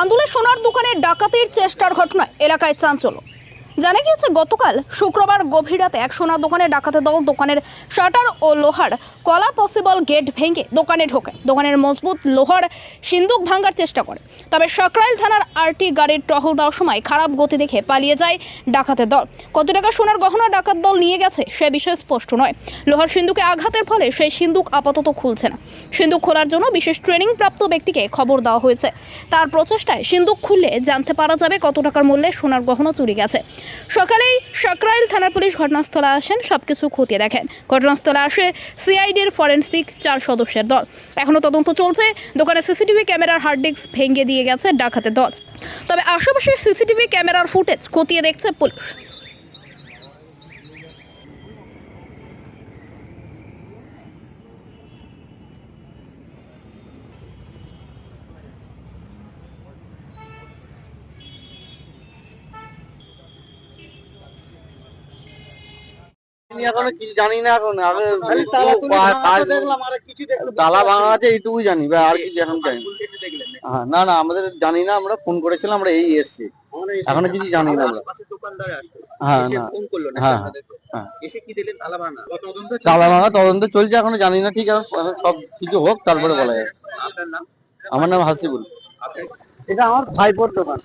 আন্দুলের সোনার দোকানে ডাকাতির চেষ্টার ঘটনায় এলাকায় চাঞ্চল্য। জানা গিয়েছে, গতকাল শুক্রবার গভীর রাতে এক সোনার দোকানে ডাকাতে দল দোকানের শাটার ও লোহার কলা পসিবল গেট ভেঙে দোকানে ঢোকে। দোকানের মজবুত লোহার সিন্দুক ভাঙার চেষ্টা করে। তবে সাকরাইল থানার আরটি গাড়ির টহল দেওয়ার সময় খারাপ গতি দেখে পালিয়ে যায় ডাকাতের দল। কত টাকা সোনার গহনা ডাকাত দল নিয়ে গেছে সে বিষয়ে স্পষ্ট নয়। লোহার সিন্দুকে আঘাতের ফলে সেই সিন্দুক আপাতত খুলছে না। সিন্দুক খোলার জন্য বিশেষ ট্রেনিং প্রাপ্ত ব্যক্তিকে খবর দেওয়া হয়েছে। তার প্রচেষ্টায় সিন্দুক খুললে জানতে পারা যাবে কত টাকার মূল্যে সোনার গহনা চুরি গেছে। সকালেই সাকরাইল থানার পুলিশ ঘটনাস্থলে আসেন সব কিছু খতিয়ে দেখেন। ঘটনাস্থলে আসে সিআইডির ফরেন্সিক চার সদস্যের দল। এখনও তদন্ত চলছে, দোকানে সিসিটিভি ক্যামেরার হার্ড ডিস্ক ভেঙে দিয়ে গেছে ডাকাতের দল। তবে আশেপাশের সিসিটিভি ক্যামেরার ফুটেজ খতিয়ে দেখছে পুলিশ। আমি এখনও কিছু জানি না এখন। আগে তালা ভাঙা ভাঙা আছে এইটুকুই জানি বা আর কিছু এখন জানি। হ্যাঁ, না না আমাদের জানি না আমরা ফোন করেছিলাম আমরা এই এসছি। এখনও কিছু জানি না আমরা। হ্যাঁ এসে না ফোন করল না হ্যাঁ, হ্যাঁ। এসে কি দিলেন তালা ভাঙা তদন্ত চলছে। এখনও জানি না ঠিক আছে এখন সব কিছু হোক তারপরে বলা যাবে। নাম? আমার নাম হাসিবুল। এটা আমার ভাইপোর দোকান।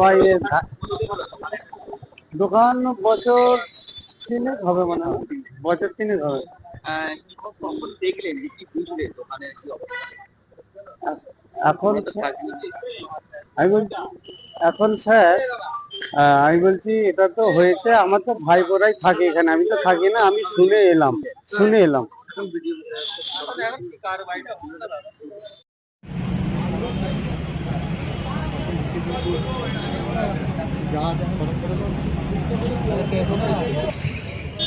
ভাই দোকান বছর তিনেক হবে মানে বছর তিনেক হবে। কখন দেখলেন যে কি বুঝলেন? দোকানের কি এখন যে- আমি বলছি এখন স্যার আমি বলছি এটা তো হয়েছে আমার তো ভাই বোরাই থাকে এখানে আমি তো থাকি না আমি শুনে এলাম শুনে এলাম। এখন